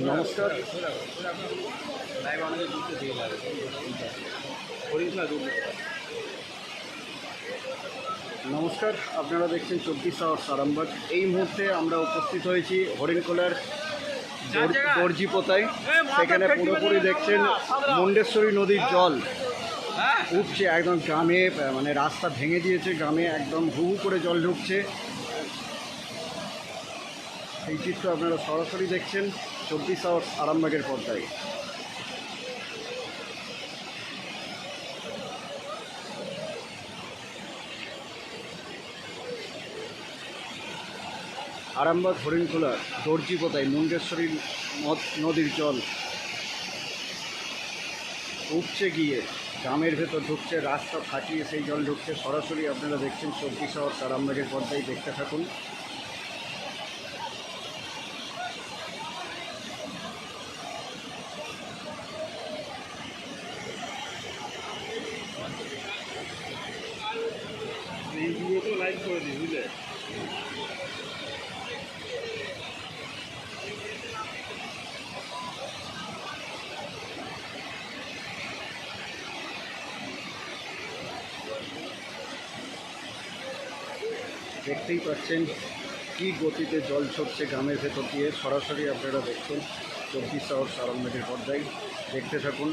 নমস্কার নমস্কার আপনারা দেখছেন চব্বিশ আওয়ার্স আরামবাগ এই মুহূর্তে আমরা উপস্থিত হয়েছি হরিণকোলার দর- দর্জিপোতায় সেখানে পুরোপুরি দেখছেন মুন্ডেশ্বরী নদীর জল। উঠছে একদম গ্রামে মানে রাস্তা ভেঙে দিয়েছে গ্রামে একদম হু হু করে জল ঢুকছে। এই চিত্র আপনারা সরাসরি দেখছেন চব্বিশ আওয়ার্স আরামবাগের পর্দায়। আরামবাগ হরিণখোলা দর্জিপোতায় মুন্ডেশ্বরী নদ- নদীর জল উঠছে গিয়ে গ্রামের ভেতর ঢুকছে, রাস্তা ফাটিয়ে সেই জল ঢুকছে। সরাসরি আপনারা দেখছেন চব্বিশ আওয়ার আরামবাগের পর্দায়। দেখতে থাকুন। দেখতেই পাচ্ছেন কি গতিতে জল ছড়ছে গ্রামের ভেতর দিয়ে। সরাসরি আপনারা দেখছেন চব্বিশ আওয়ার আরামবাগের পর্দায়। দেখতে থাকুন।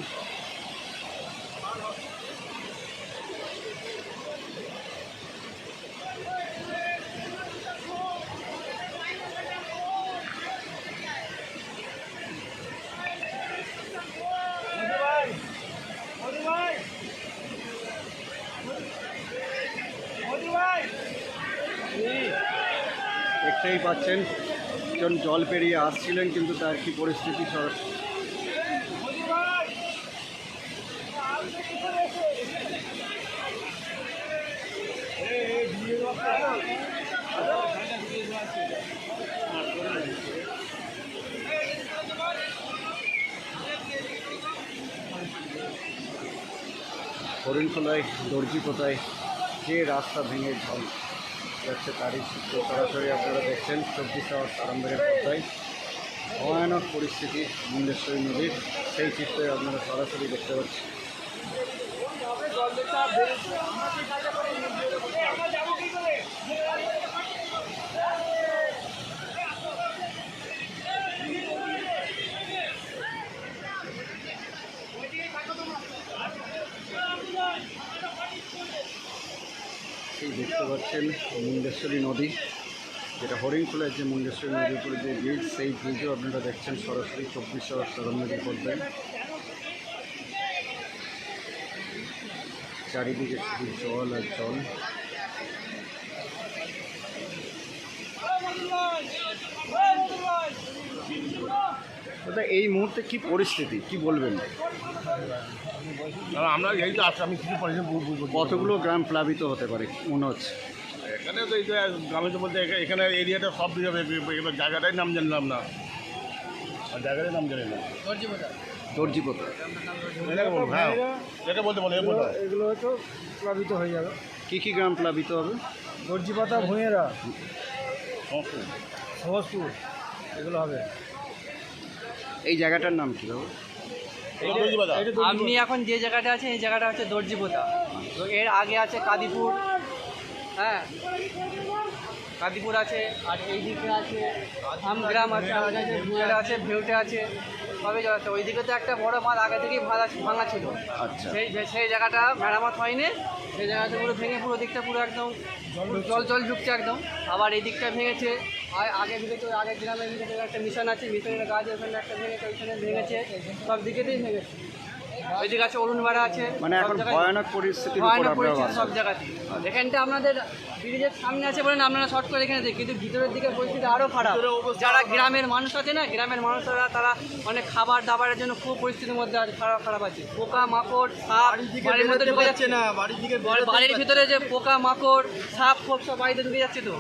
দেখতেই পাচ্ছেন, একজন জল পেরিয়ে আসছিলেন, কিন্তু তার কি পরিস্থিতি হরিণখোলায় দর্জি কোথায়? যে রাস্তা ভেঙে জল যাচ্ছে তারই সরাসরি আপনারা দেখছেন। চব্বিশ আওয়ার আরম্ভের পর্দায় ভয়ানক পরিস্থিতি মুন্ডেশ্বরী নদীর। সেই চিত্রে আপনারা সরাসরি দেখতে পাচ্ছেন এই দেখতে পাচ্ছেন মুন্ডেশ্বরী নদী, যেটা হরিণখোলার যে মুন্ডেশ্বরী নদীর উপরে যে ব্রিজ সেই ব্রিজও আপনারা দেখছেন সরাসরি চব্বিশ আওয়ার আরামবাগের পর্দায় চারিদিকে শুধু জল আর জল। দাদা, এই মুহূর্তে কি পরিস্থিতি? কি বলবেন? আমরা এই তো আসছি আমি কিছু কতগুলো গ্রাম প্লাবিত হতে পারে? মনে হচ্ছে এখানে তো এই যে গ্রামে তো বলতে এখানে এরিয়াটা সব দিকে এবার জায়গাটাই নাম জানলাম না। আর জায়গাটাই নাম জানি না। দর্জিপোতা। হ্যাঁ। এটা বলতে বলো এগুলো হয়তো প্লাবিত হয়ে যাবে। কী কী গ্রাম প্লাবিত হবে? দর্জিপাতা ভূঁয়েরা সহজপুর এগুলো হবে। এই জায়গাটার নাম কী হবে আপনি এখন যে জায়গাটা আছেন এই জায়গাটা হচ্ছে দর্জিপোতা তো এর আগে আছে কাদিপুর হ্যাঁ? কাদিপুর আছে আর এই দিকে আছে আমগ্রাম আছে আর আছে ভুয়েরা আছে ভেউটে আছে সবই জায়গা আছে। ওইদিকে তো একটা বড় মাল আগে থেকেই ভাঙা ভাঙা ছিল। আচ্ছা। সেই সেই জায়গাটা মেরামত হয়নি। সেই জায়গাটা পুরো ভেঙে পুরো দিকটা পুরো একদম জল জল ঢুকছে একদম। আবার এই দিকটা ভেঙেছে। আর আগে দিকে তো আগে গ্রামের দিকে তো একটা মিশন আছে মিশনের গাছ ওখানে একটা ভেঙেছে ওইখানে ভেঙেছে সব দিকেতেই ভেঙেছে। আছে অরুণবাড়া আছে মানে সব এখন জায়গায়- ভয়ানক পরিস্থিতির ভয়ানক পরিস্থিতি সব জায়গাতেই এখানটা আপনাদের ব্রিজের সামনে আছে বলেন আপনারা শর্ট করে এখানে দেখি কিন্তু ভিতরের দিকে পরিস্থিতি আরও খারাপ। যারা গ্রামের মানুষ আছে না গ্রামের মানুষরা তারা অনেক খাবার দাবারের জন্য খুব পরিস্থিতির মধ্যে আছে খারাপ খারাপ আছে। পোকা মাকড় সাপ বাড়ির মধ্যে ঢুকে যাচ্ছে। না বাড়ির দিকে বাড়ির ভিতরে যে পোকা মাকড় সাপ ফোপ সব বাড়িতে ঢুকে যাচ্ছে তো।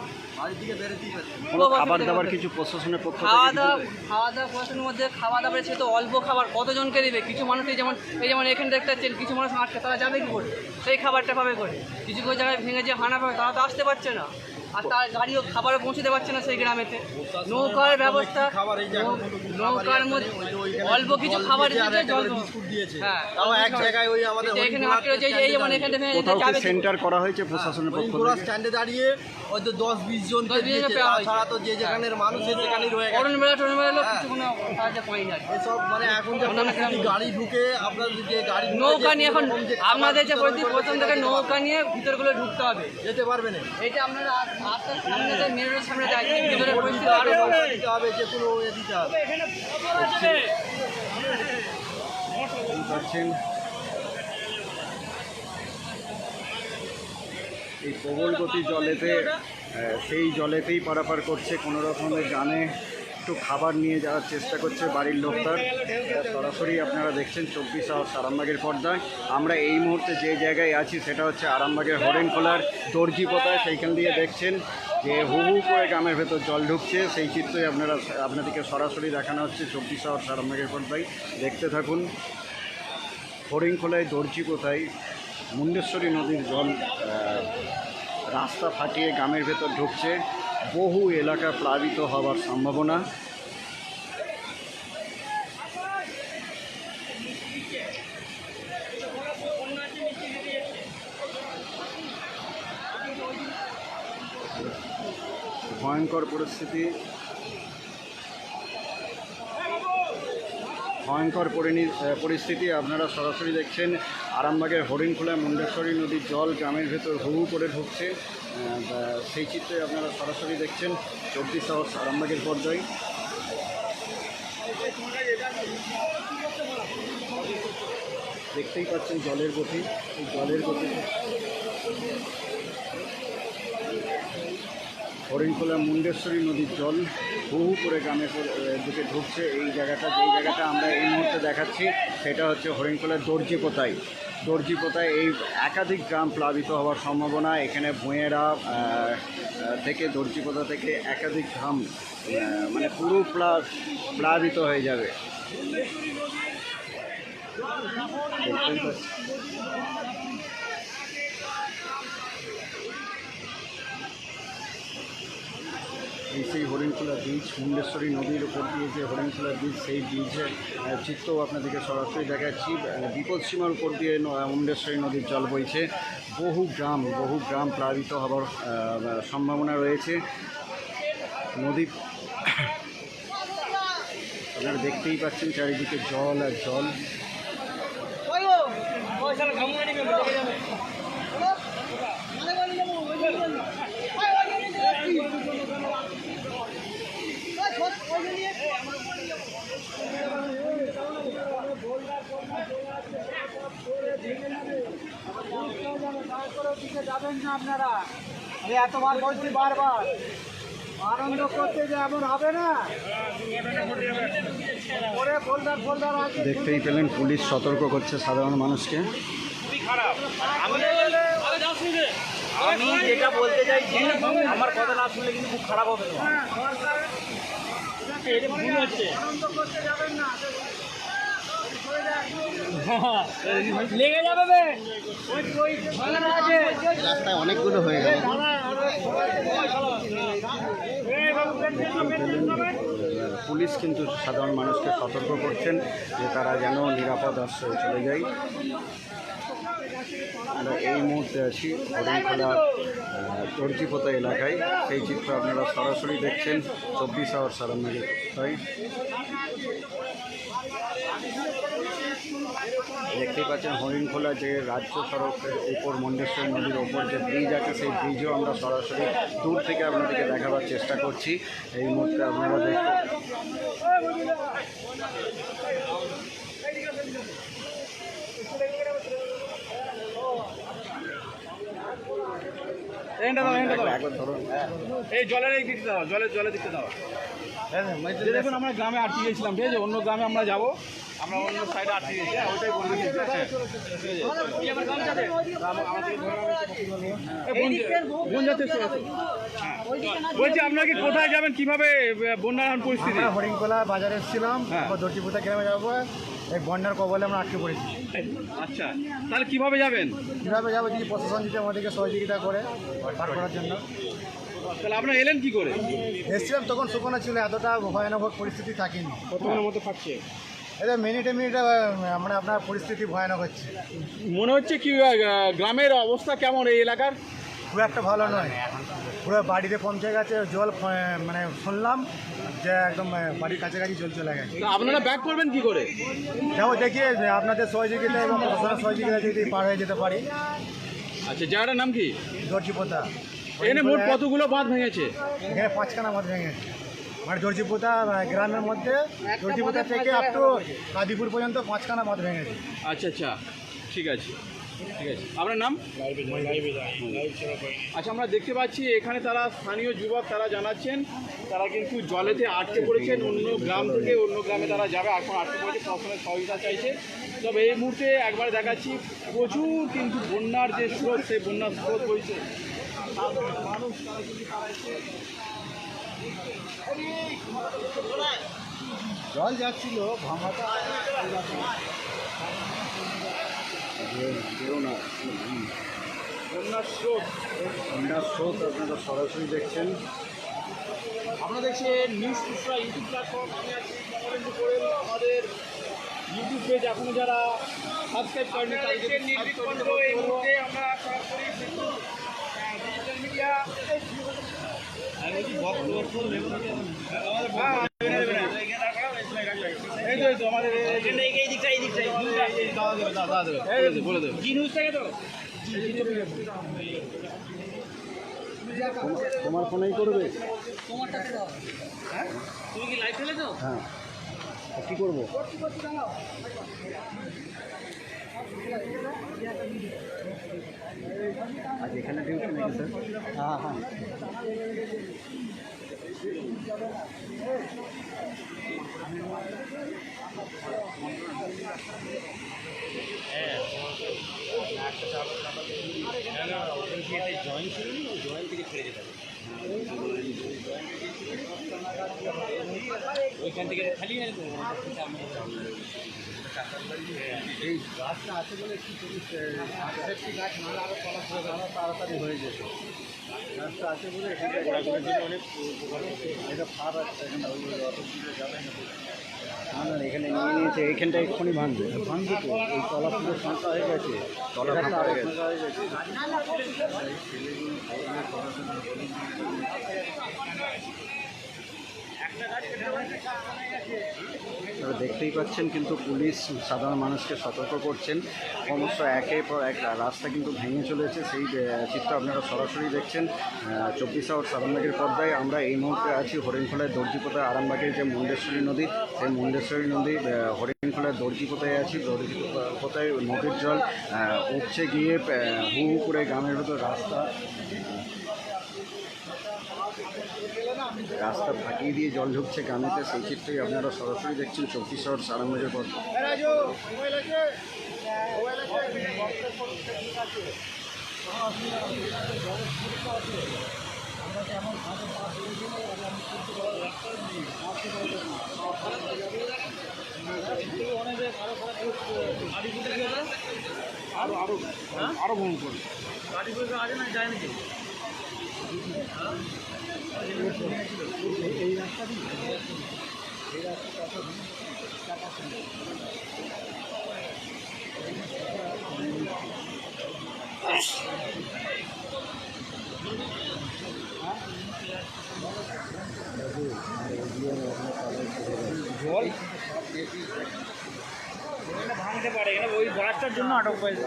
খাবার দাবার কিছু প্রশাসনের পক্ষ খাওয়া দাওয়া খাওয়া দাওয়া প্রশাসনের মধ্যে খাওয়া দাবার সে তো অল্প খাবার কতজনকে দেবে? কিছু মানুষ যেমন এই যেমন এখানে দেখতে পাচ্ছেন কিছু মানুষ আটকে তারা যাবে কি করে? সেই খাবারটা পাবে করে। কিছু কিছু জায়গায় ভেঙে যে হানা পাবে তারা তো আসতে পারছে না। আর তার গাড়িও খাবারও পৌঁছতে পারছে না সেই গ্রামেতে। নৌকার ব্যবস্থা নৌকার মধ্যে অল্প কিছু খাবার দিয়েছে জল দিয়েছে হ্যাঁ। এক জায়গায় ওই আমাদের এখানে আটকে রয়েছে এই যে- এই যেমন এখানে ভেঙে কোথাও কি যাবে সেন্টার করা হয়েছে প্রশাসনের পক্ষ থেকে? স্ট্যান্ডে দাঁড়িয়ে হয়তো দশ বিশ জনকে 10 20 জনকে দিয়েছে। পাওয়া হয়েছে। তাছাড়া তো যে যেখানের মানুষ সেখানেই রয়ে গেছে। হ্যাঁ। কিছু কোনো সাহায্য পাইনি আর এসব মানে এখন যে অন্যান্য গাড়ি ঢুকে আপনার যে গাড়ি নৌকা নিয়ে এখন আপনাদের যে বিতরণ প্রথম থেকে নৌকা নিয়ে ভিতরগুলো ঢুকতে হবে। যেতে পারবে না। এইটা আপনারা ইয়ে এই প্রবল গতি জলেতে আহ, সেই জলেতেই পারাপার করছে কোনো রকমের গানে একটু খাবার নিয়ে যাওয়ার চেষ্টা করছে বাড়ির লোকটার সরাসরি আপনারা দেখছেন চব্বিশ আওয়ার্স আরামবাগের পর্দায়। আমরা এই মুহূর্তে যে জায়গায় আছি সেটা হচ্ছে আরামবাগের হরেনখোলার দর্জিপোতায় সেইখান দিয়ে দেখছেন যে হু হু করে গ্রামের ভেতর জল ঢুকছে। সেই চিত্রই আপনারা, আপনাদেরকে সরাসরি দেখানো হচ্ছে চব্বিশ আওয়ার্স আরামবাগের পর্দায়। দেখতে থাকুন, হরিণখোলায় দর্জি কোথায় মুন্ডেশ্বরী নদীর জল রাস্তা ফাটিয়ে গ্রামের ভেতর ঢুকছে। বহু এলাকা প্লাবিত হওয়ার সম্ভাবনা। ভয়ঙ্কর পরিস্থিতি। ভয়ঙ্কর পরিস্থিতি আপনারা সরাসরি দেখছেন। আরামবাগের হরিণখোলা মুন্ডেশ্বরী নদীর জল গ্রামের ভেতর হু করে ঢুকছে। সেই চিত্রে আপনারা সরাসরি দেখছেন চব্বিশ আওয়ার্স আরামবাগের পর্যায়ে। দেখতেই পাচ্ছেন জলের গতি জলের গতি। হরিণখোলা মুন্ডেশ্বরী নদীর জল হু হু করে গ্রামে দিকে ঢুকছে। এই জায়গাটা, যেই জায়গাটা আমরা এই মুহূর্তে দেখাচ্ছি, সেটা হচ্ছে হরিণখোলার দর্জিপোতায় এই একাধিক গ্রাম প্লাবিত হওয়ার সম্ভাবনা। এখানে ভুঁয়েরা থেকে, দর্জি থেকে একাধিক গ্রাম মানে পুরো প্লা, প্লাবিত হয়ে যাবে। সেই হরিণখোলা বীজ মুন্ডেশ্বরী নদীর উপর দিয়ে যে হরিণখোলা বীজ সেই বীজের চিত্রও আপনাদেরকে সরাসরি দেখাচ্ছি। বিপদ সীমার উপর দিয়ে মুন্ডেশ্বরী নদীর জল বইছে। বহু গ্রাম বহু গ্রাম প্লাবিত আহ, সম্ভাবনা রয়েছে। নদী আপনারা দেখতেই পাচ্ছেন চারিদিকে জল আর জল যাবেন না আপনারা? আমি এতবার বলছি বারবার। আনন্দ করতে যে এমন হবে না? দেখতেই পেলেন পুলিশ সতর্ক করছে সাধারণ মানুষকে। আমি যেটা বলতে চাইছি আমার কথা না শুনলে কিন্তু খুব খারাপ হবে। ওই ওই ভাঙানো আছে রাস্তায় অনেকগুলো হয়ে গেল। পুলিশ কিন্তু সাধারণ মানুষকে সতর্ক করছেন যে তারা যেন নিরাপদ আশ্রয়ে চলে যায়। আমরা এই মুহূর্তে আছি হরিণখোলা দর্জিপোতা এলাকায়। সেই চিত্র আপনারা সরাসরি দেখছেন। চব্বিশ আওয়ার সারান্নাগের তাই দেখতেই পাচ্ছেন হরিণখোলা যে রাজ্য সড়কের উপর মন্ডেশ্বরী নদীর ওপর যে ব্রিজ আছে সেই ব্রিজও আমরা সরাসরি দূর থেকে আপনাদেরকে দেখাবার চেষ্টা করছি। এই মুহূর্তে আপনারা দেখতে এই জলের এই দিকটা দাও জলের জলের দিকটা দাও। দেখুন আমরা গ্রামে আটকে গেছিলাম ঠিক আছে? অন্য গ্রামে আমরা যাব। আমরা অন্য সাইডে আটকে গেছি। হ্যাঁ, ওইটাই বলব ঠিক আছে। হ্যাঁ। বলছি আপনারা কি কোথায় যাবেন? কীভাবে বন্যার পরিস্থিতি? হরিণকোলা বাজারে এসেছিলাম হ্যাঁ। দর্জিপুতা গ্রামে যাব এই বন্যার কবলে আমরা আটকে পড়েছি। আচ্ছা তাহলে কীভাবে যাবেন? কীভাবে যাব যদি প্রশাসন যদি আমাদেরকে সহযোগিতা করে করার জন্য। তাহলে আপনারা এলেন কি করে? এসছিলাম তখন শুকনো ছিল এতটা ভয়ানক পরিস্থিতি থাকেনি। কতক্ষণের মতো থাকছে। এটা মিনিটে মিনিটে মানে আপনার পরিস্থিতি ভয়ানক হচ্ছে। মনে হচ্ছে কি গ্রামের অবস্থা কেমন এই এলাকার? খুব একটা ভালো নয়। পুরো বাড়িতে পৌঁছে গেছে জল মানে শুনলাম যে একদম বাড়ির কাছাকাছি জল চলে গেছে। আপনারা ব্যাক করবেন কি করে? যাব দেখি আপনাদের সহযোগিতা এবং প্রশাসনের সহযোগিতা যদি পার হয়ে যেতে পারি। আচ্ছা জায়গাটার নাম কি? দর্জিপোতা এখানে মোট কতগুলো বাঁধ ভেঙেছে? এখানে পাঁচখানা মত ভেঙেছে। মানে দর্জিপোতা আহ, গ্রামের মধ্যে দর্জিপোতা থেকে আপ টু কাদিপুর পর্যন্ত পাঁচখানা বাঁধ ভেঙেছে। আচ্ছা আচ্ছা। ঠিক আছে। ঠিক আছে। আপনার নাম? আচ্ছা আমরা দেখতে পাচ্ছি এখানে তারা স্থানীয় যুবক তারা জানাচ্ছেন তারা কিন্তু জলেতে আটকে পড়েছেন। অন্য গ্রাম থেকে অন্য গ্রামে তারা যাবে এখন আটকে পড়েছে প্রশাসনের সহযোগিতা চাইছে। তবে এই মুহূর্তে একবার দেখাচ্ছি প্রচুর কিন্তু বন্যার যে স্রোত সেই বন্যার স্রোত বইছে। মানুষ তারা কিন্তু তারা এসে জল যাচ্ছিল ভাঙাটা না বন্যার স্রোত। বন্যার স্রোত আপনারা সরাসরি দেখছেন। আপনারা দেখছেন নিউজ ইউটিউব প্ল্যাটফর্ম আমি আছি কমলেন্দু কোয়েল আমাদের ইউটিউব পেজ এখনও যারা সাবস্ক্রাইব করেনি তাদেরকে আমরা সরাসরি তোমার ফোনেই করবে? তুমি কি লাইভ ফেলে তা করব? আজ এখানে ডিউটি নাকি স্যার হ্যাঁ হ্যাঁ ওইখান থেকে খালি এই গাছটা আছে বলে কি করিস গাছ নাহলে আরও আরও তাড়াতাড়ি হয়ে যেত গাছটা আছে বলে এখানটা ঘোরাঘুরির অনেক এটা ফার আছে এখানে অত দূরে যাবে না না না এখানে নিয়ে নিয়েছে এইখানটা এক্ষুনি ভাঙবে ভাঙবে তো এই তলা পুরো ফাঁকা হয়ে গেছে তলা হয়ে গেছে আপনারা দেখতেই পাচ্ছেন কিন্তু পুলিশ সাধারণ মানুষকে সতর্ক করছেন। ক্রমশ একের পর এক রাস্তা কিন্তু ভেঙে চলেছে। সেই চিত্র আপনারা সরাসরি দেখছেন। চব্বিশ আওয়ার সাধারণবাগের পর্দায় আমরা এই মুহূর্তে আছি হরিণখোলায় দর্জিপোতায় আরামবাগের যে মুন্ডেশ্বরী নদী। সেই মুন্ডেশ্বরী নদী হরিণখোলায় দর্জিপোতায় আছি। দর্জিপোতায় নদীর জল উপচে গিয়ে হু করে গ্রামের ভেতর রাস্তা রাস্তা ফাটিয়ে দিয়ে জল ঢুকছে গ্রামেতে সেই চিত্রই আপনারা সরাসরি দেখছেন চব্বিশ শহর সারামবাগের পর আরও আরও আরও ভ্রমণ করবে গাড়ি করে আছে না যায় নাকি জল ভাঙতে পারে এখানে ওই গাছটার জন্য আটক হয়েছে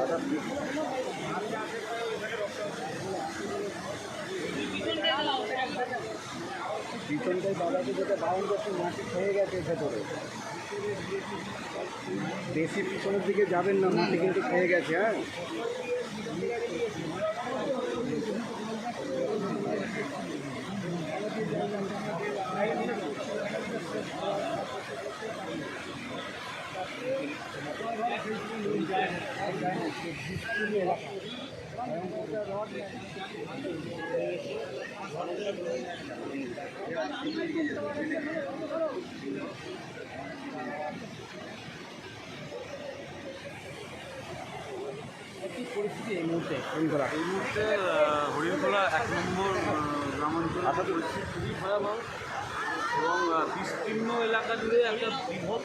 পিছনটাই বাবাকে যেটা বাউন্ড করছে, মাটি খেয়ে গেছে ভেতরে বেশি পিছনের দিকে যাবেন না, মাটি কিন্তু খেয়ে গেছে হ্যাঁ Thank you. পরিস্থিতি এই মুহূর্তে? হরিণখোলা এই মুহূর্তে হরিণখোলা এক নম্বর গ্রামাঞ্চল আচ্ছা, পরিস্থিতি খুবই ভয়াবহ। এবং বিস্তীর্ণ এলাকা জুড়ে একটা বৃহৎ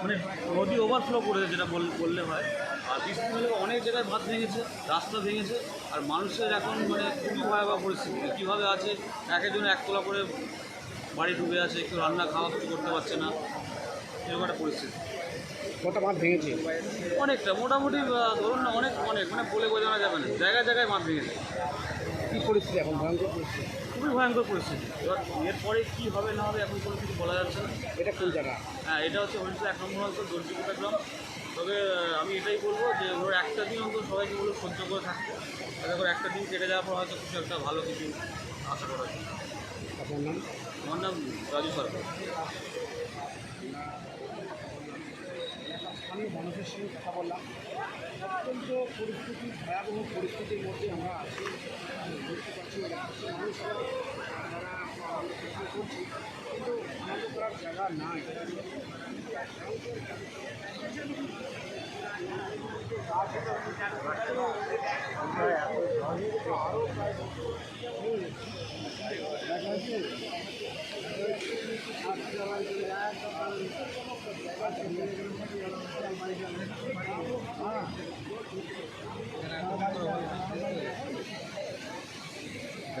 মানে নদী ওভারফ্লো করে যেটা বললে হয়। আর বিস্তীর্ণ এলাকা অনেক জায়গায় ভাত ভেঙেছে রাস্তা ভেঙেছে আর মানুষের এখন মানে খুবই ভয়াবহ পরিস্থিতি। কীভাবে আছে? এক একজন একতলা করে বাড়ি ডুবে আছে কেউ রান্না খাওয়া কিছু করতে পারছে না। এরকম একটা পরিস্থিতি। কটা বাঁধ ভেঙেছে? অনেকটা মোটামুটি ধরুন না অনেক অনেক মানে বলে বোঝানো যাবে না। জায়গায় জায়গায় মাছ ভেঙেছে। কী পরিস্থিতি এখন? ভয়ঙ্কর পরিস্থিতি? খুবই ভয়ঙ্কর পরিস্থিতি। এবার এরপরে কী হবে না হবে এখন কোনো কিছু বলা যাচ্ছে না। এটা কোন জায়গা? হ্যাঁ এটা হচ্ছে হরিণপুর এক নম্বর অঞ্চল দর্জিপুটা গ্রাম। তবে আমি এটাই বলব যে ওর একটা দিন অন্তত সবাইকে বলে সহ্য করে থাকতে তাতে করে একটা দিন কেটে যাওয়ার পর হয়তো কিছু একটা ভালো কিছু আশা করা যায়। আপনার নাম? আমার নাম রাজু সরকার। আমি মানুষের সঙ্গে কথা বললাম। অত্যন্ত পরিস্থিতি ভয়াবহ পরিস্থিতির মধ্যে আমরা আছি। বুঝতে পারছি মানুষরা তারা আনন্দ করছি কিন্তু আনন্দ করার জায়গা নাই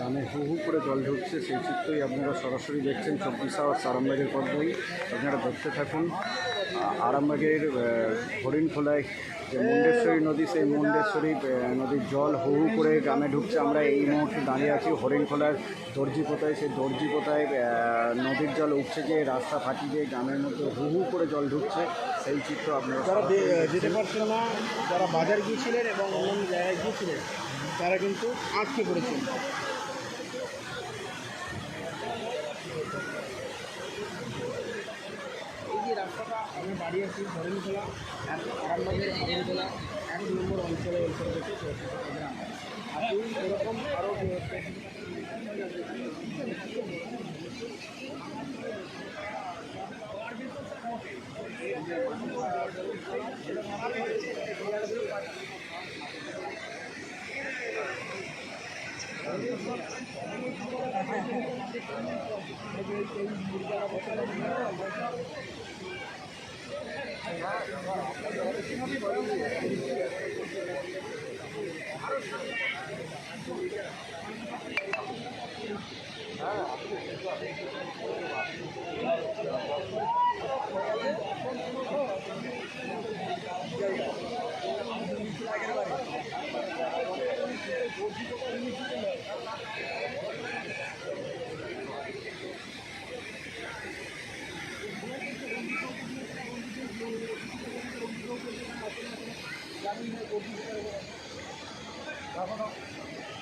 গ্রামে হু হু করে জল ঢুকছে সেই চিত্রই আপনারা সরাসরি দেখছেন চব্বিশ আওয়ার আরামবাগের পর্দায়। আপনারা দেখতে থাকুন। আরামবাগের আহ, হরিণখোলায় যে মুন্ডেশ্বরী নদী সেই মুন্ডেশ্বরী নদীর জল হু হু করে গ্রামে ঢুকছে। আমরা এই মুহূর্তে দাঁড়িয়ে আছি হরিণ হরিণখোলার দর্জিপোতায়। সেই দর্জিপোতায় নদীর জল উঠছে যে রাস্তা ফাটিয়ে যে গ্রামের মধ্যে হু হু করে জল ঢুকছে। সেই চিত্র আপনারা যারা। যেতে পারছিল না যারা বাজার গিয়েছিলেন এবং অন্যান্য জায়গায় গিয়েছিলেন তারা কিন্তু আটকে পড়েছেন। আমি বাড়ি আছি ধরণখোলা এক আরামবাগের ধরণখোলা এক নম্বর অঞ্চলে অঞ্চলে গ্রাম আপনি এরকম আরও Thank. হ্যাঁ